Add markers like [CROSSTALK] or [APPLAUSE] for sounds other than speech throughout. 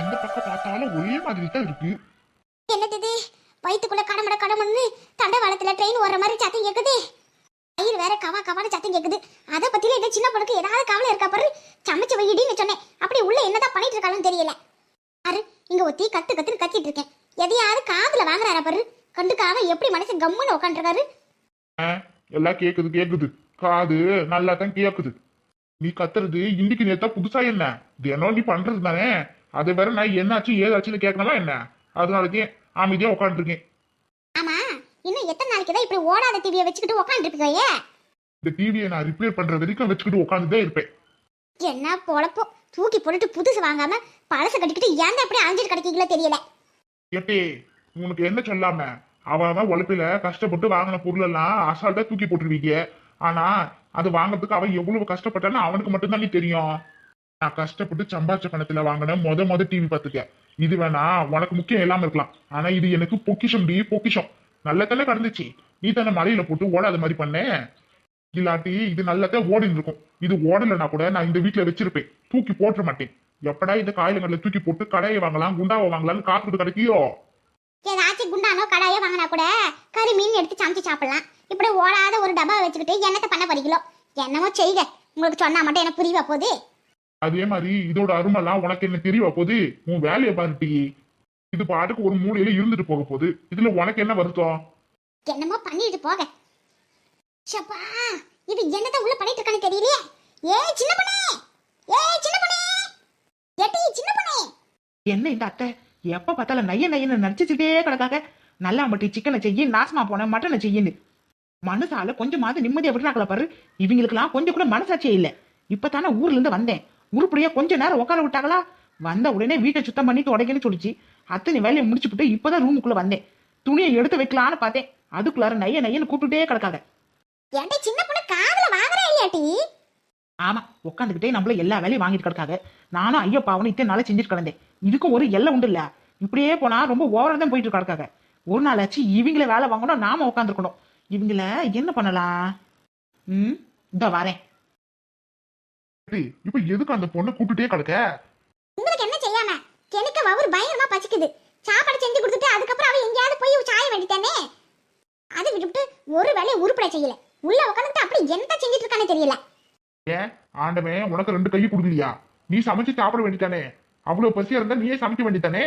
எந்த பக்கம் பார்த்தாலும் ஒரே மாதிரி தான் இருக்கு. என்னது வயிற்றுக்குள்ள கடமட கடமன்னு தண்டவாளத்துல ட்ரெயின் ஓடுற மாதிரி சத்தம் கேக்குது. வயிறு வேற கவா கவான்னு சத்தம் கேக்குது. அதை பத்தில இந்த சின்ன பொண்ணுக்கு ஏதாவது கவலை இருக்கா பாரு? சமைச்சு வையிடின்னு சொன்னேன். அப்படி உள்ள என்னதான் பண்ணிட்டு இருக்காளுன்னு தெரியல. பாரு இங்க ஒத்தி கத்து கத்துன்னு கத்திட்டு இருக்கேன். எதையாவது காதுல வாங்குறாரா பாரு? கண்டுக்காம எப்படி மனுஷன் கம்முன்னு உட்காந்துருக்காரு எல்லாம் கேக்குது கேக்குது. காது நல்லா தான் கேக்குது. நீ கத்துறது இன்னைக்கு நேத்தா புதுசா என்ன? தினம் நீ பண்றது தானே? அதை வேற நான் என்னாச்சு ஏதாச்சுன்னு கேட்கணுமா என்ன? அதனாலக்கே அமைதியா உட்காந்துருக்கேன் ஆமா இன்னும் எத்தனை நாளைக்கு தான் இப்படி ஓடாத டிவியை வச்சுக்கிட்டு உட்காந்துருக்கீங்க இந்த டிவியை நான் ரிப்பேர் பண்ற வரைக்கும் வச்சுக்கிட்டு உட்காந்துட்டே இருப்பேன். என்ன பொழப்போ? தூக்கி போட்டுட்டு புதுசு வாங்காம பழசு கட்டிக்கிட்டு ஏன் அப்படி அலைஞ்சிட்டு கிடைக்கீங்களோ தெரியல. ஏட்டே உனக்கு என்ன சொல்லாம? அவன் உழைப்பில கஷ்டப்பட்டு வாங்கின பொருள் எல்லாம் அசால்ட்டா தூக்கி போட்டுருவீங்க. ஆனா அது வாங்குறதுக்கு அவன் எவ்வளவு கஷ்டப்பட்டான்னு அவனுக்கு மட்டும்தான் தெரியும். நான் கஷ்டப்பட்டு சம்பாதிச்ச பணத்துல வாங்கின மொத மொத டிவி பார்த்துக்க இது வேணா உனக்கு முக்கியம் இல்லாம இருக்கலாம். ஆனா இது எனக்கு பொக்கிஷம் டி பொக்கிஷம். நல்ல தானே கடந்துச்சு. நீ தானே மலையில போட்டு ஓடாத மாதிரி பண்ண. இல்லாட்டி இது நல்லதே ஓடின்னு இருக்கும். இது ஓடலைன்னா கூட நான் இந்த வீட்டுல வச்சிருப்பேன். தூக்கி போட்டுற மாட்டேன். எப்படா இந்த காயிலங்கள்ல தூக்கி போட்டு கடையை வாங்கலாம் குண்டாவை வாங்கலாம்னு காத்துட்டு கிடைக்கியோ? ஏதாச்சும் குண்டானோ கடாயோ வாங்கினா கூட கறி மீன் எடுத்து சமைச்சு சாப்பிடலாம். இப்படி ஓடாத ஒரு டப்பா வச்சுக்கிட்டு என்னத்தை பண்ண படிக்கலாம் என்னமோ செய்க. உங்களுக்கு சொன்னா மட்டும் எனக்கு புரியவா போகுது? அதே மாதிரி இதோட அருமெல்லாம் உனக்கு என்ன தெரியவா போகுது? உன் வேலையை பாருட்டி இது பாட்டுக்கு ஒரு மூலையில இருந்துட்டு போக போகுது. இதுல உனக்கு என்ன வருத்தம்? என்னமோ பண்ணிட்டு போக. ஷப்பா இது என்னத்த உள்ள பண்ணிட்டு இருக்கான்னு தெரியலையே. ஏய் சின்ன பொண்ணே! ஏய் சின்ன பொண்ணே! எட்டி சின்ன பொண்ணே! என்ன இந்த அத்தை? எப்ப பார்த்தாலும் நைய நையன்னு நடிச்சுட்டே கிடக்காக. நல்லாம்பட்டி சிக்கனை செய்யி நாசமா போன மட்டனை செய்யின்னு. மனசால கொஞ்சமாவது நிம்மதியா விடுறாங்களா பாரு. இவங்களுக்கெல்லாம் கொஞ்சம் கூட மனசாட்சியே இல்ல. இப்பதானே ஊர்ல இருந்து வந்தேன். உருப்படியா கொஞ்ச நேரம் உட்கார விட்டாங்களா? வந்த உடனே வீட்டை சுத்தம் பண்ணி தொடங்கன்னு சொல்லிச்சு. அத்தனை வேலையை முடிச்சுப்புட்டு இப்பதான் ரூமுக்குள்ள வந்தேன். துணியை எடுத்து வைக்கலான்னு பார்த்தேன். அதுக்குள்ளார நைய நையன்னு கூப்பிட்டுட்டே கிடக்காங்க சின்ன பொண்ணு காதுல வாங்குறா இல்லையாட்டி? ஆமா உட்காந்துக்கிட்டே நம்மள எல்லா வேலையும் வாங்கிட்டு கிடக்காங்க நானும் ஐயோ பாவனும் இத்தனை நாளா செஞ்சுட்டு கிடந்தேன். இதுக்கும் ஒரு எல்லை உண்டு இல்ல. இப்படியே போனா ரொம்ப ஓவரா தான் போயிட்டு கிடக்காங்க ஒரு நாளாச்சு இவங்கள வேலை வாங்கணும் நாம உட்காந்துருக்கணும். இவங்கள என்ன பண்ணலாம்? ம் இந்த வரேன். இப்ப எதுக்கு அந்த பொண்ணை கூப்பிட்டுட்டே கிடக்க? உங்களுக்கு என்ன செய்யாம? எனக்கு அவர் பயங்கரமா பசிக்குது. சாப்பாடு செஞ்சு கொடுத்துட்டு அதுக்கப்புறம் அவ எங்கேயாவது போய் சாய வேண்டித்தானே அது விட்டுவிட்டு ஒரு வேலையை உருப்பட செய்யல. உள்ள உட்காந்துட்டு அப்படி என்ன செஞ்சுட்டு இருக்கானே தெரியல. ஏன் ஆண்டவன் உனக்கு ரெண்டு கை கொடுக்கலையா? நீ சமைச்சு சாப்பிட வேண்டியதானே அவ்வளவு பசியா இருந்தா நீயே சமைக்க வேண்டியதானே?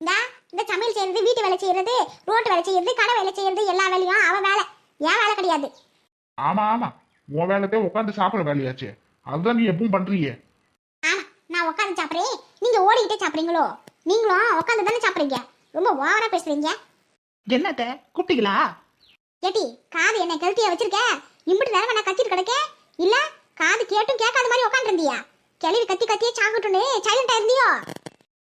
இந்தா இந்த சமையல் செய்யறது வீட்டு வேலை செய்யறது ரோட்டு வேலை செய்யறது கடை வேலை செய்யறது எல்லா வேலையும் அவ வேலை. என் வேலை கிடையாது. ஆமா ஆமா. உன் வேலைத்தே உட்காந்து சாப்பிட வேலையாச்சே. அதுதான் நீ எப்பவும் பண்றியே. ஆமா நான் உட்காந்து சாப்பிடுறேன் நீங்க ஓடிக்கிட்டே சாப்பிடுறீங்களோ? நீங்களும் உட்காந்து தானே சாப்பிடுறீங்க? ரொம்ப ஓவரா பேசுறீங்க. என்னத்த? கூப்பிட்டீங்களா? ஏட்டி காது என்ன கழட்டியா வச்சிருக்க? இம்பிட்டு நேரம் நான் கத்திட்டு கிடக்க? இல்ல காது கேட்டும் கேட்காத மாதிரி உட்காந்து இருந்தியா கிளவி கத்தி கத்தியே சாங்கட்டுன்னு சைலண்டா இருந்தியோ?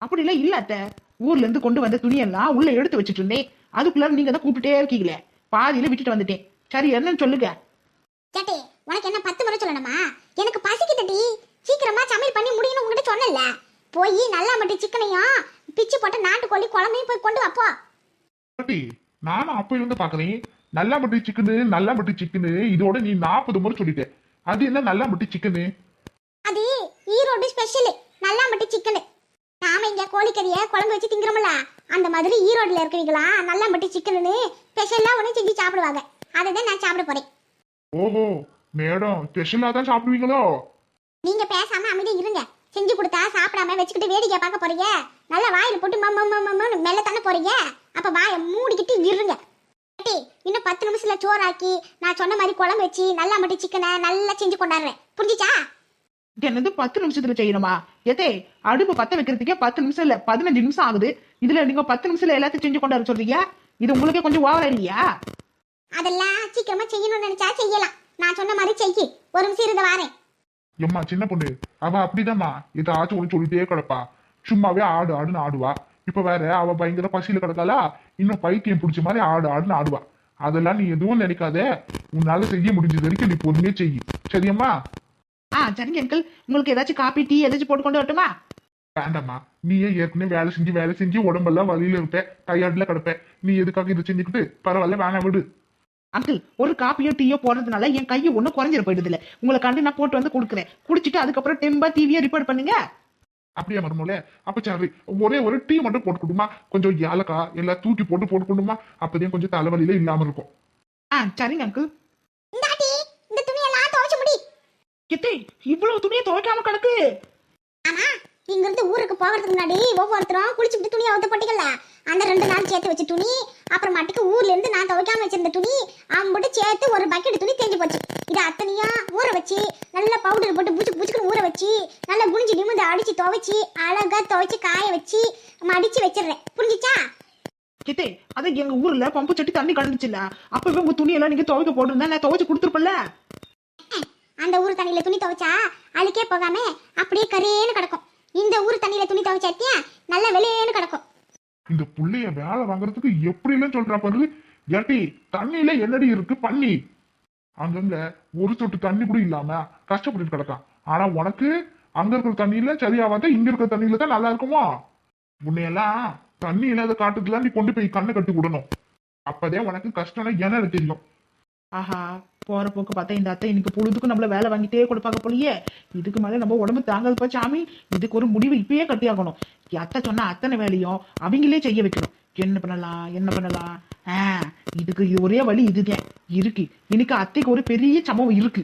அப்படிலாம் இல்ல அத்தை. ஊர்ல இருந்து கொண்டு வந்த துணியெல்லாம் உள்ள எடுத்து வச்சுட்டு இருந்தேன். அதுக்குள்ளார நீங்க தான் கூப்பிட்டுட்டே இருக்கீங்களே. பாதியில விட்டுட்டு வந்துட்டேன். சரி என்னன்னு சொல்லுங்க. கேட்டே உனக்கு என்ன பத்து முறை சொல்லணுமா? எனக்கு பசிக்குதடி. சீக்கிரமா சமையல் பண்ணி முடியணும் உங்ககிட்ட சொன்னல போய் நல்லா மட்டும் சிக்கனையும் பிச்சு போட்டு நாட்டுக்கோழி குழம்பையும் போய் கொண்டு வாப்போ பாட்டி நானும் அப்ப இருந்து பாக்குறேன் நல்லா மட்டி சிக்கனு நல்லா மட்டி சிக்கனு இதோட நீ நாற்பது முறை சொல்லிட்ட. அது என்ன நல்லா மட்டி சிக்கனு? அது ஈரோடு ஸ்பெஷல் நல்லா மட்டும் சிக்கனு. நாம இங்க கோழிக்கறிய குழம்பு வச்சு திங்கிறோம்ல அந்த மாதிரி ஈரோடுல இருக்கிறீங்களா நல்லா மட்டும் சிக்கனுன்னு ஸ்பெஷலா ஒன்று செஞ்சு சாப்பிடுவாங்க. அதை தான் நான் சாப்பிட போறேன். ஓஹோ மேடம் ஸ்பெஷலா தான் சாப்பிடுவீங்களோ? நீங்க பேசாம அமைதியா இருங்க. செஞ்சு கொடுத்தா சாப்பிடாம வச்சுக்கிட்டு வேடிக்கை பார்க்க போறீங்க? நல்லா வாயில போட்டு மம் மம் மம் மம்னு மெல்ல தானே போறீங்க? அப்ப வாயை மூடிக்கிட்டு இருங்க. இன்னும் பத்து நிமிஷத்துல சோறாக்கி நான் சொன்ன மாதிரி குழம்பு வச்சு நல்லா மட்டும் சிக்கனை நல்லா செஞ்சு கொண்டாடுறேன். புரிஞ்சுச்சா? என்னது பத்து நிமிஷத்துல செய்யணுமா? எதே அடுப்பு பத்த வைக்கிறதுக்கே பத்து நிமிஷம் இல்ல பதினஞ்சு நிமிஷம் ஆகுது. இதுல நீங்க பத்து நிமிஷத்துல எல்லாத்தையும் செஞ்சு கொண்டு வர சொல்றீங்க? இது உங்களுக்கே கொஞ்சம் ஓவர் இல்லையா? அதெல்லாம் சீக்கிரமா செய்யணும்னு நினைச்சா செய்யலாம். நான் சொன்ன மாதிரி செய்யி. ஒரு நிமிஷம் இருந்த வாரேன். எம்மா சின்ன பொண்ணு அவ அப்படிதாம்மா. ஏதாச்சும் ஒன்று சொல்லிட்டே கிடப்பா. சும்மாவே ஆடு ஆடுன்னு ஆடுவா. இப்ப வேற அவ பயங்கர பசியில கிடக்காளா? இன்னும் பைத்தியம் பிடிச்ச மாதிரி ஆடு ஆடுன்னு ஆடுவா. அதெல்லாம் நீ எதுவும் நினைக்காத. உன்னால செய்ய முடிஞ்சது வரைக்கும் நீ பொறுமையே செய்யி. சரியம்மா? ஆ சரிங்க அங்கிள் உங்களுக்கு ஏதாச்சும் காபி டீ ஏதாச்சும் போட்டு கொண்டு வரட்டுமா? வேண்டாம்மா. நீயே ஏற்கனவே வேலை செஞ்சு வேலை செஞ்சு உடம்பெல்லாம் வலியில இருப்ப. டயர்ட்ல கிடப்ப. நீ எதுக்காக இதை செஞ்சுக்கிட்டு? பரவாயில்ல வேணாம் விடு. அங்கிள் ஒரு காப்பியோ டீயோ போடுறதுனால என் கையை ஒன்றும் குறைஞ்சிட போயிடுது இல்ல உங்களை கண்டு நான் போட்டு வந்து கொடுக்குறேன். குடிச்சிட்டு அதுக்கப்புறம் டெம்பா டிவியை ரிப்போர்ட் பண்ணுங்க. அப்படியே மருமோல அப்ப சரி ஒரே ஒரு டீ மட்டும் போட்டு கொடுமா. கொஞ்சம் ஏலக்காய் எல்லாம் தூக்கி போட்டு போட்டு கொடுமா. அப்பதான் கொஞ்சம் தலைவலியில இல்லாம இருக்கும். ஆ சரிங்க அங்கிள் இந்தாட்டி இந்த துணியெல்லாம் துவைச்சு முடி. எத்தே இவ்வளவு துணியை துவைக்காம கிடக்கு. ஆமா இங்க இருந்து ஊருக்கு போகிறதுக்கு முன்னாடி ஒவ்வொருத்தரும் குளிச்சுட்டு துணியை அவுத்து போட்டீங்கல்ல அந்த ரெண்டு நாள் சேர்த்து வச்ச துணி அப்புறமாட்டுக்கு ஊர்ல இருந்து நான் துவைக்காம வச்சிருந்த துணி அம்புட்டு சேர்த்து ஒரு பக்கெட் துணி தேஞ்சு போச்சு. இது அத்தனையா ஊற வச்சு நல்லா பவுடர் போட்டு பூச்சு பூச்சுக்குன்னு ஊற வச்சு நல்லா குனிஞ்சு நிமிந்து அடிச்சு துவைச்சு அழகா துவைச்சு காய வச்சு மடிச்சு வச்சிடுறேன். புரிஞ்சுச்சா? எத்தே அது எங்க ஊர்ல பம்பு சட்டி தண்ணி கலந்துச்சுல்ல. அப்பவே உங்க துணியெல்லாம் நீங்க துவைக்க போட்டிருந்தா நான் துவைச்சு கொடுத்துருப்பல அந்த ஊர் தண்ணியில துணி துவைச்சா அழுக்கே போகாம அப்படியே கரேன்னு கிடக்கும். இந்த ஊர் தண்ணியில துணி துவைச்சாத்தியா நல்லா வெளியேன்னு கிடக்கும். இந்த புள்ளைய வேலை வாங்குறதுக்கு எப்படி இல்லைன்னு சொல்றா பாரு ஏட்டி தண்ணியில என்னடி இருக்கு? பண்ணி. அங்கங்க ஒரு சொட்டு தண்ணி கூட இல்லாம கஷ்டப்பட்டு கிடக்கான் ஆனா உனக்கு அங்க இருக்கிற தண்ணியில சரியாவாத? இங்க இருக்கிற தண்ணியில தான் நல்லா இருக்குமா? உன்னையெல்லாம் தண்ணி இல்லாத காட்டுக்குலாம் நீ கொண்டு போய் கண்ணை கட்டி விடணும். அப்பதே உனக்கு கஷ்டம்னா என்னன்னு தெரியும். ஆஹா போற போக்கு பார்த்தா இந்த அத்தை இன்னைக்கு பொழுதுக்கும் நம்மள வேலை வாங்கிட்டே கொடுப்பாங்க போலயே. இதுக்கு மேல நம்ம உடம்பு தாங்கல்ப்பா சாமி. இதுக்கு ஒரு முடிவு இப்பயே கட்டியாகணும் அத்தை சொன்ன அத்தனை வேலையும் அவங்களே செய்ய வைக்கணும். என்ன பண்ணலாம் என்ன பண்ணலாம்? ஆ இதுக்கு இது ஒரே வழி இதுதான். இருக்கு. இன்னைக்கு அத்தைக்கு ஒரு பெரிய சம்பவம் இருக்கு.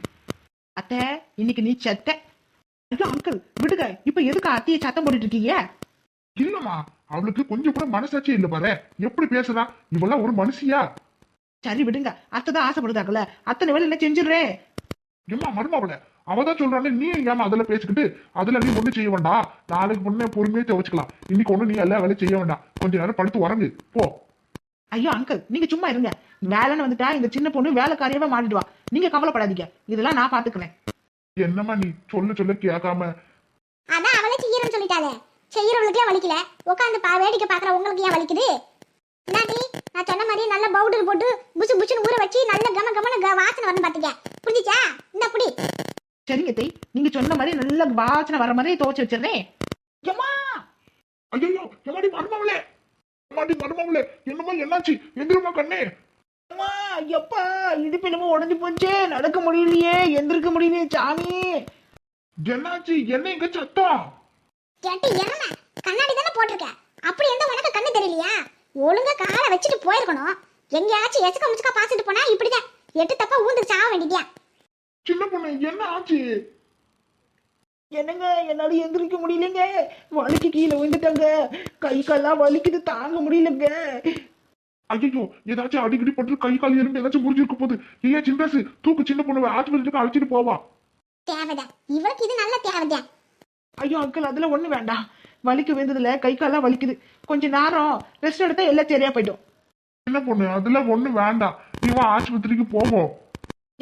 அத்தை இன்னைக்கு நீ செத்த. ஐயோ அங்கிள் விடுங்க. இப்ப எதுக்கு அத்தையை சத்தம் போட்டுட்டு இருக்கீங்க? இல்லம்மா அவளுக்கு கொஞ்சம் கூட மனசாட்சி இல்ல பாரு. எப்படி பேசுறா? இவெல்லாம் ஒரு மனுஷியா? சரி விடுங்க. அத்தை தான் ஆசைப்படுதாங்கல்ல அத்தனை வேலை என்ன செஞ்சிடுறேன் ஏம்மா மருமாவள? அவதான் சொல்றாங்க நீ ஏமா அதுல பேசிக்கிட்டு அதுல நீ ஒண்ணு செய்ய வேண்டாம். நாளைக்கு முன்னே பொறுமையா துவச்சுக்கலாம். இன்னைக்கு ஒண்ணு நீ எல்லா வேலையும் செய்ய வேண்டாம். கொஞ்ச நேரம் படுத்து உறங்கு. போ. ஐயோ அங்கிள் நீங்க சும்மா இருங்க. வேலைன்னு வந்துட்டா இந்த சின்ன பொண்ணு வேலைக்காரியாவே மாறிடுவா. நீங்க கவலைப்படாதீங்க. இதெல்லாம் நான் பாத்துக்கிறேன். என்னம்மா நீ சொல்ல சொல்ல கேட்காம. அதான் அவளே செய்யறேன்னு சொல்லிட்டாளே. செய்யறவங்களுக்கே வலிக்கல. உட்காந்து பா வேடிக்கை பாக்குற உங்களுக்கு ஏன் வலிக்குது? இந்தாட்டி நான் சொன்ன மாதிரி நல்ல பவுடர் போட்டு புசு புசுன்னு ஊற வச்சு நல்ல கம கமன வாசனை வரணும் பாத்துக்க. புரிஞ்சுச்சா? இந்த புடி சரிங்க தை நீங்க சொன்ன மாதிரி நல்ல வாசனை வர மாதிரி துவச்சு வச்சிடுறேன். ஏம்மா ஐயோ எம்மாடி மருமாவளே? எம்மாடி மருமாவளே என்னமோ என்னாச்சு? எந்திரமா கண்ணே. அம்மா எப்பா இடுப்பு என்னமோ உடஞ்சு போச்சே நடக்க முடியலையே எந்திருக்க முடியலையே சாமி. என்னாச்சு? என்ன இங்க சத்தம்? கேட்டு இறம கண்ணாடி தானே போட்டிருக்க. அப்படி எந்த உனக்கு கண்ணு தெரியலையா? ஒழுங்கா காலை வச்சுட்டு போயிருக்கணும். எங்கேயாச்சும் எசுக்க முச்சுக்கா பாத்துட்டு போனா இப்படிதான் எட்டு தப்பா ஊந்து சாக வேண்டியதியா சின்ன பொண்ணு என்ன ஆச்சு? என்னங்க என்னால எந்திரிக்க முடியலைங்க. வலிக்கு கீழே விழுந்துட்டாங்க. கை கால்லாம் வலிக்குது தாங்க முடியலங்க. ஐயோ ஏதாச்சும் அடிக்கடி பட்டு கை கால் எலும்பு ஏதாச்சும் முறிஞ்சிருக்க போகுது. ஏன் சின்ராசு தூக்கு சின்ன பொண்ணு ஆஸ்பத்திரிக்கு அழைச்சிட்டு போவா. தேவைதான். இவளுக்கு இது நல்ல தேவைதான். ஐயோ அங்கிள் அதுல ஒண்ணு வேண்டாம். வலிக்கு விழுந்ததுல கை கால்லாம் வலிக்குது. கொஞ்ச நேரம் ரெஸ்ட் எடுத்தா எல்லாம் சரியா போயிடும். சின்ன பொண்ணு? அதுல ஒண்ணு வேண்டாம். இவன் ஆஸ்பத்திரிக்கு போவோம்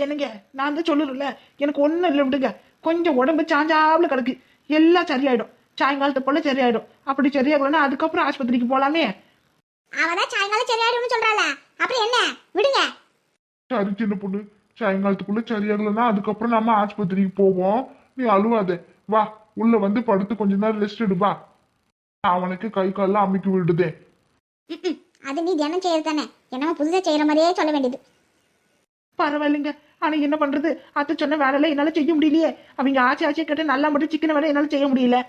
என்னங்க நான் தான் சொல்லுறேன்ல எனக்கு ஒண்ணும் இல்லை விடுங்க. கொஞ்சம் உடம்பு சாஞ்சாப்புல கிடக்கு. எல்லாம் சரியாயிடும். சாயங்காலத்து போல சரியாயிடும். அப்படி சரியாகலன்னா அதுக்கப்புறம் ஆஸ்பத்திரிக்கு போலாமே. அவதான் சாயங்காலம் சரியாயிடும்னு சொல்றாள. அப்புறம் என்ன? விடுங்க. சரி சின்ன பொண்ணு. சாயங்காலத்துக்குள்ள சரியாகலன்னா அதுக்கப்புறம் நம்ம ஆஸ்பத்திரிக்கு போவோம். நீ அழுவாத. வா உள்ள வந்து படுத்து கொஞ்ச நேரம் ரெஸ்ட் எடு வா. அவனுக்கு கை கால்லாம் அமுக்கி விடுதே. ம்ம். [LAUGHS] அது நீ தினம் செய்யறது தானே? என்னமோ புதுசா செய்யற மாதிரியே சொல்ல வேண்டியது. பரவாயில்லைங்க. ஆனா என்ன பண்றது? அத்தை சொன்ன வேலையில என்னால செய்ய முடியலையே. அவங்க ஆச்சி ஆச்சியை கேட்டு நல்லா மட்டும் சிக்கன வேலை என்னால செய்ய முடியல.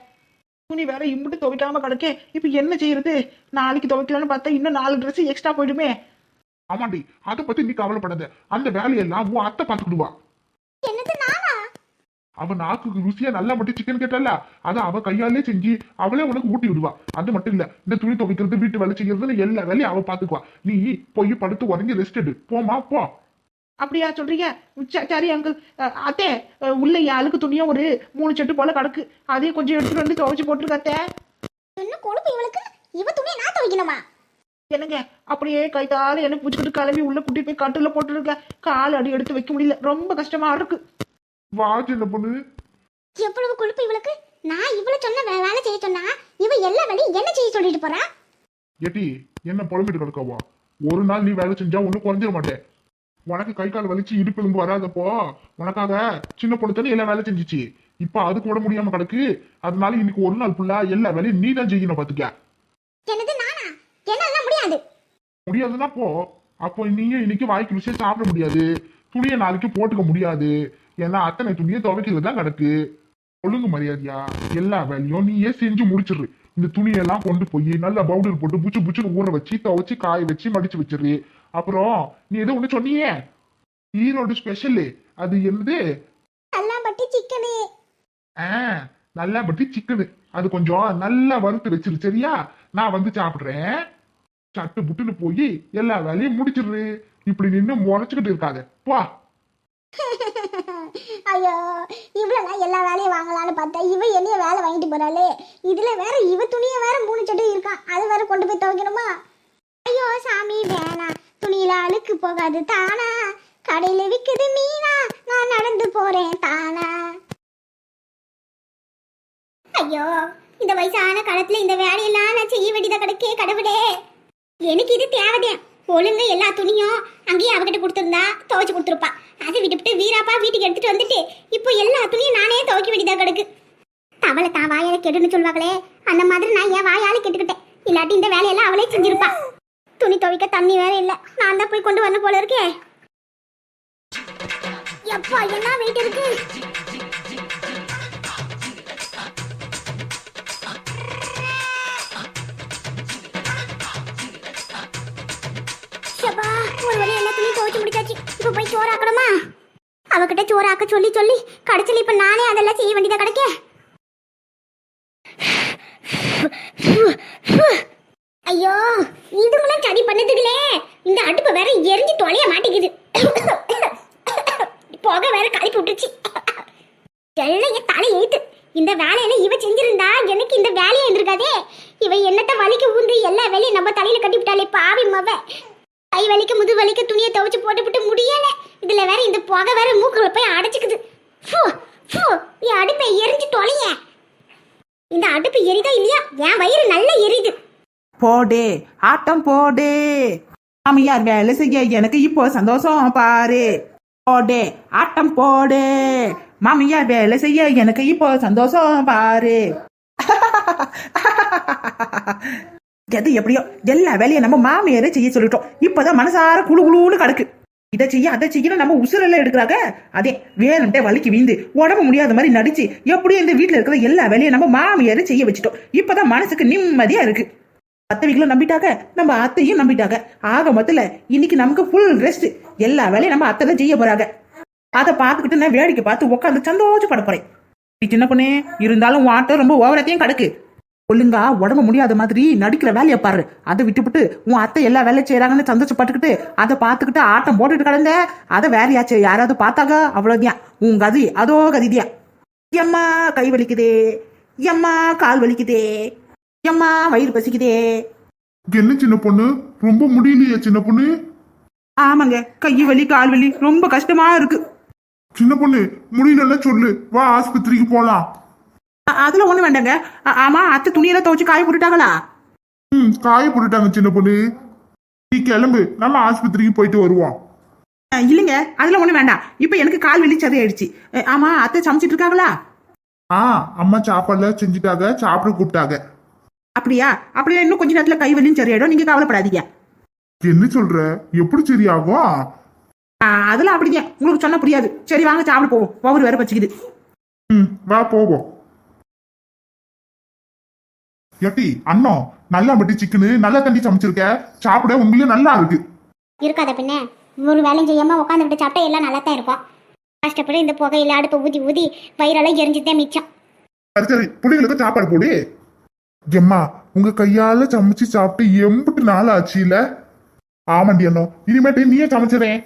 துணி வேற இம்பிட்டு துவைக்காம கிடக்கே இப்ப என்ன செய்யறது? நாளைக்கு துவைக்கலாம்னு பார்த்தா இன்னும் நாலு Dress எக்ஸ்ட்ரா போயிடுமே. ஆமாண்டி அதை பத்தி நீ கவலைப்படாத. அந்த வேலையெல்லாம் உன் அத்தை பார்த்துக்கிடுவா. அவ நாக்குக்கு ருசியா நல்லா மட்டும் சிக்கன் கேட்டல அதை அவ கையாலே செஞ்சு அவளே உனக்கு ஊட்டி விடுவா. அது மட்டும் இல்ல இந்த துணி துவைக்கிறது வீட்டு வேலை செய்யறதுன்னு எல்லா வேலையும் அவ பாத்துக்குவா. நீ போய் படுத்து உறங்கி ரெஸ்ட் எடு. போமா போ. அப்படியா சொல்றீங்க? சரி அங்கிள். அஹ், அத்தை உள்ள அழுக்கு துணியும் ஒரு மூணு செட்டு போல கிடக்கு. அதையும் கொஞ்சம் எடுத்துட்டு வந்து துவைச்சு போட்டுருக்க அத்தை. என்ன கொழுப்பு இவளுக்கு? இவ துணியை நான் துவைக்கணுமா? என்னங்க? அப்படியே கை கால என்ன பிடிச்சிக்கிட்டு கிளம்பி உள்ள கூட்டி போய் கட்டுல போட்டுருக்க கால் அடி எடுத்து வைக்க முடியல. ரொம்ப கஷ்டமா இருக்கு. வா சின்ன பொண்ணு? எவ்வளவு கொழுப்பு இவளுக்கு? நான் இவ்வளவு சொன்ன வேலை செய்ய சொன்னா இவ எல்லா வேலையும் என்ன செய்ய சொல்லிட்டு போறா? ஏட்டி என்ன புலம்பிட்டு கிடக்கவா? ஒரு நாள் நீ வேலை செஞ்சா ஒன்னும் குறைஞ்சிட மாட்டேன் உனக்கு கை கால் வலிச்சு இடுப்பு எலும்பு வராதப்போ உனக்காக சின்ன பொண்ணு தானே எல்லா வேலை செஞ்சுச்சு. இப்ப அது கூட முடியாம கிடக்கு. அதனால இன்னைக்கு ஒரு நாள் ஃபுல்லா எல்லா வேலையும் நீ தான் செய்யணும் பாத்துக்க. என்னது நானா? என்னால முடியாது. முடியாதுன்னா போ. அப்போ நீயே இன்னைக்கு வாய்க்கு ருசியா சாப்பிட முடியாது. துணியை நாளைக்கு போட்டுக்க முடியாது. ஏன்னா அத்தனை துணியை துவைக்கிறது தான் கிடக்கு. ஒழுங்கு மரியாதையா? எல்லா வேலையும் நீயே செஞ்சு முடிச்சிடுற இந்த துணியெல்லாம் கொண்டு போய் நல்லா பவுடர் போட்டு புச்சு புச்சுன்னு ஊற வச்சு துவைச்சு காய வச்சு மடிச்சு வச்சிரு. அப்புறம் நீ ஏதோ ஒண்ணு சொன்னியே? ஈரோடு ஸ்பெஷல் அது என்னது? நல்லா பட்டி சிக்கனு. அது கொஞ்சம் நல்லா வறுத்து வச்சிரு சரியா? நான் வந்து சாப்பிடுறேன். சட்டு புட்டுன்னு போய் எல்லா வேலையும் முடிச்சிடுறு இப்படி நின்னு முறைச்சுக்கிட்டு இருக்காத. வா [LAUGHS] ஐயோ இவ்வளவு எல்லா வேலையும் வாங்கலாம்னு பார்த்தா இவ என்னைய வேலை வாங்கிட்டு போறாளே. இதுல வேற இவ துணியை வேற மூணு சட்டையும் இருக்கான் அது வேற கொண்டு போய் துவைக்கணுமா? ஐயோ சாமி வேணாம் துணியில அழுக்கு போகாது தானா? கடையில விக்குது மீனா. நான் நடந்து போறேன் தானா? ஐயோ இந்த வயசான காலத்துல இந்த வேலையெல்லாம் நான் செய்ய வேண்டியதா கிடக்கே கடவுளே. எனக்கு இது தேவைதான் ஒழுங்கு எல்லா துணியும் அங்கேயே அவகிட்ட கொடுத்துருந்தா துவைச்சு கொடுத்துருப்பா. அதை விட்டுவிட்டு வீராப்பா வீட்டுக்கு எடுத்துட்டு வந்துட்டு இப்போ எல்லா துணியும் நானே துவைக்க வேண்டியதா கிடக்கு. தவளை தான் வாயால கெடுன்னு சொல்லுவாங்களே அந்த மாதிரி நான் என் வாயால கெட்டுக்கிட்டேன். இல்லாட்டி இந்த வேலையெல்லாம் அவளே செஞ்சிருப்பா. துணி துவைக்க தண்ணி வேற இல்ல. நான் தான் போய் கொண்டு வரணும் போல இருக்கே. எப்பா என்ன வெயிட் இருக்கு? முடிச்சாச்சு போய் சோறு ஆக்கணுமா அவகிட்ட சோறு ஆக்க சொல்லி சொல்லி கடைசியில் இப்ப நானே அதெல்லாம் செய்ய வேண்டியதா கிடைக்க? ஐயோ இதுங்களாம் சரி பண்ணதுங்களே. இந்த அடுப்பு வேற எரிஞ்சு தொலைய மாட்டேங்குது. புகை வேற கழிப்பு விட்டுச்சு எல்லாம் என் தலை எழுத்து இந்த வேலையில இவ செஞ்சிருந்தா எனக்கு இந்த வேலையே இருந்திருக்காதே. இவ என்னத்த வலிக்கு ஊந்து எல்லா வேலையும் நம்ம தலையில கட்டி விட்டாலே பாவி மவ. கை வலிக்க முது வலிக்க துணியை துவைச்சு போட்டுவிட்டு முடியல. இதுல வேற இந்த புகை வேற மூக்குல போய் அடைச்சுக்குது. ஃபு, ஃபு, அடுப்பை எரிஞ்சு தொலைய. இந்த அடுப்பு எரிதா இல்லையா? என் வயிறு நல்லா எரியுது. போடே ஆட்டம் போடே. மாமியார் வேலை செய்ய எனக்கு இப்போ சந்தோஷம் பாரு. போடே ஆட்டம் போடே. மாமியார் வேலை செய்ய எனக்கு இப்போ சந்தோஷம் பாரு. [LAUGHS] எது எப்படியோ எல்லா வேலையும் நம்ம மாமியாரே செய்ய சொல்லிட்டோம். இப்பதான் மனசார குழு குழுன்னு கிடக்கு. இதை செய்ய அதை செய்யணும் நம்ம உசுரெல்லாம் எடுக்கிறாங்க. அதே வேணும்ட்டே வலிக்கு வீந்து உடம்பு முடியாத மாதிரி நடிச்சு எப்படியும் இந்த வீட்டுல இருக்கிற எல்லா வேலையும் நம்ம மாமியாரே செய்ய வச்சுட்டோம். இப்பதான் மனசுக்கு நிம்மதியா இருக்கு. பத்தவிகளும் வீட்டில் நம்பிட்டாங்க நம்ம அத்தையும் நம்பிட்டாங்க. ஆக மொத்தல இன்னைக்கு நமக்கு ஃபுல் ரெஸ்ட் எல்லா வேலையும் நம்ம அத்தை தான் செய்ய போறாங்க. அதை பார்த்துக்கிட்டு நான் வேடிக்கை பார்த்து உட்காந்து சந்தோஷப்பட போறேன். நீ சின்ன பொண்ணு இருந்தாலும் வாட்டம் ரொம்ப ஓவரத்தையும் கிடக்கு. ஒழுங்கா உடம்பு முடியாத மாதிரி நடிக்கிற வேலையை பாரு. அதை விட்டுவிட்டு உன் அத்தை எல்லா வேலையும் செய்யறாங்கன்னு சந்தோஷப்பட்டுக்கிட்டு அதை பார்த்துக்கிட்டு ஆட்டம் போட்டுட்டு கிடந்த. அதை வேலையாச்சு யாராவது பார்த்தாங்க அவ்வளோதான் உன் கதி அதோ கதிதியா எம்மா கை வலிக்குதே. எம்மா கால் வலிக்குதே. எம்மா வயிறு பசிக்குதே. என்ன சின்ன பொண்ணு? ரொம்ப முடியலையே சின்ன பொண்ணு? ஆமாங்க. கை வலி கால் வலி ரொம்ப கஷ்டமா இருக்கு. சின்ன பொண்ணு முடியலன்னா சொல்லு. வா ஆஸ்பத்திரிக்கு போலாம். அதுல ஒண்ணு வேண்டாங்க. ஆமா அத்தை துணியெல்லாம் துவைச்சு காய போட்டுட்டாங்களா? ம் காய போட்டுட்டாங்க சின்ன பொண்ணு. நீ கிளம்பு. நம்ம ஆஸ்பத்திரிக்கு போயிட்டு வருவோம். இல்லைங்க. அதுல ஒண்ணு வேண்டாம். இப்ப எனக்கு கால் வலி சதையாயிடுச்சு. அ, ஆமா அத்தை சமைச்சிட்டு இருக்காங்களா? ஆ அம்மா சாப்பாடுலாம் செஞ்சுட்டாங்க சாப்பிட கூப்பிட்டாங்க. அப்படியா? அப்படியே இன்னும் கொஞ்ச நேரத்துல கை வலியும் சரியாயிடும். நீங்க கவலைப்படாதீங்க. என்ன சொல்ற? எப்படி சரியாகும் அதெல்லாம் அப்படிங்க. உங்களுக்கு சொன்னா புரியாது. சரி வாங்க சாப்பிட போவோம். ஒவ்வொரு வேற பச்சிக்குது ம் வா போவோம். ஏட்டி அண்ணன் நல்லா பட்டி சிக்கனு நல்லா தண்ணி சமைச்சிருக்க. சாப்பிட உண்மையிலே நல்லா இருக்கு. இருக்காத பின்ன ஒரு வேலையும் செய்யாம உட்காந்துக்கிட்டு சாப்பிட்டா எல்லாம் நல்லா தான் இருக்கும் கஷ்டப்பட்டு இந்த புகையில அடுப்பை ஊதி ஊதி வயிறெல்லாம் எரிஞ்சுதான் மிச்சம். சரி சரி பிள்ளைங்களுக்கு சாப்பாடு போடு. எம்மா உங்க கையால சமைச்சு சாப்பிட்டு எம்பிட்டு நாள் ஆச்சுல ஆமாண்டி அண்ணன் இனிமேட்டு நீயே சமைச்சிடேன்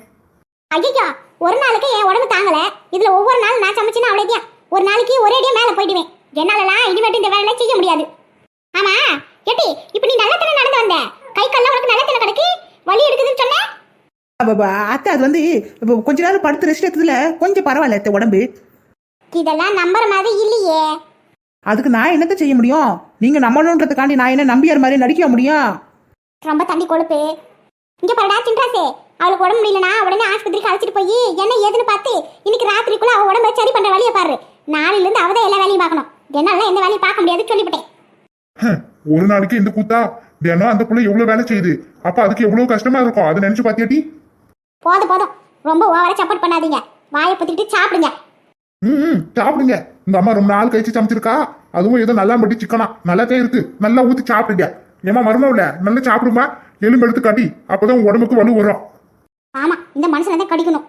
ஐயா ஒரு நாளைக்கு என் உடம்பு தாங்கல. இதுல ஒவ்வொரு நாள் நான் சமைச்சினா அவ்வளோதான் ஒரு நாளைக்கு ஒரே அடியா மேல போயிடுவேன். என்னாலலாம் இனிமேட்டு இந்த வேலையை செய்ய முடியாது. ஆமா. எட்டி இப்ப நீ நல்ல தண்ணி நடந்து வந்த. கை கல்ல உனக்கு நல்ல தண்ணி கிடக்கு? வலி எடுக்குதுன்னு சொன்ன? அத்தை அது வந்து கொஞ்ச நேரம் படுத்து ரெஸ்ட் எடுத்ததுல கொஞ்சம் பரவாயில்ல அத்தை உடம்பு. இதெல்லாம் நம்புற மாதிரி இல்லையே. அதுக்கு நான் என்னத்த செய்ய முடியும்? நீங்க நம்மளுன்றதுக்காண்டி நான் என்ன நம்பியார் மாதிரி நடிக்க முடியும்? ரொம்ப தண்ணி கொழுப்பு. இங்க பாருடா சின்ராசே. அவளுக்கு உடம்பு முடியலனா உடனே ஆஸ்பத்திரிக்கு அழைச்சிட்டு போய் என்ன ஏதுன்னு பார்த்து இன்னைக்கு ராத்திரிக்குள்ள அவ உடம்ப சரி பண்ற வழியை பாரு. நாளையில இருந்து அவதான் எல்லா வேலையும் பார்க்கணும். என்னால எந்த வேலையும் பார்க்க முடியாது சொல்லிவிட்டேன். ஒரு நாளைக்கு இந்த கூத்தா? தினம் அந்த புள்ள எவ்வளவு வேலை செய்யுது? அப்ப அதுக்கு எவ்வளவு கஷ்டமா இருக்கும்? அதை நினைச்சு பாத்தியாட்டி போதும் போதும். ரொம்ப ஓவரா சப்போர்ட் பண்ணாதீங்க. வாயை பத்திக்கிட்டு சாப்பிடுங்க. ம் ம், சாப்பிடுங்க. இந்த அம்மா ரொம்ப நாள் கழிச்சு சமைச்சிருக்கா? அதுவும் ஏதோ நல்லா பட்டி சிக்கனா? நல்லாதான் இருக்கு. நல்லா ஊத்தி சாப்பிடுங்க. ஏமா மருமவுல நல்லா சாப்பிடுமா? எலும்பு எடுத்து காட்டி. அப்பதான் உடம்புக்கு வலு வரும். ஆமா இந்த மனுஷனை தான் கடிக்கணும்.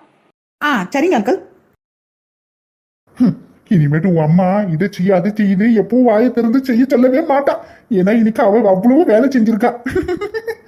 ஆ சரிங்க அங்கிள் இனிமேட்டு உன் அம்மா இதை செய்ய அதை செய்யுது எப்பவும் வாயை திறந்து செய்ய சொல்லவே மாட்டா. ஏன்னா இன்னைக்கு அவ அவ்வளவு வேலை செஞ்சிருக்கா. [LAUGHS]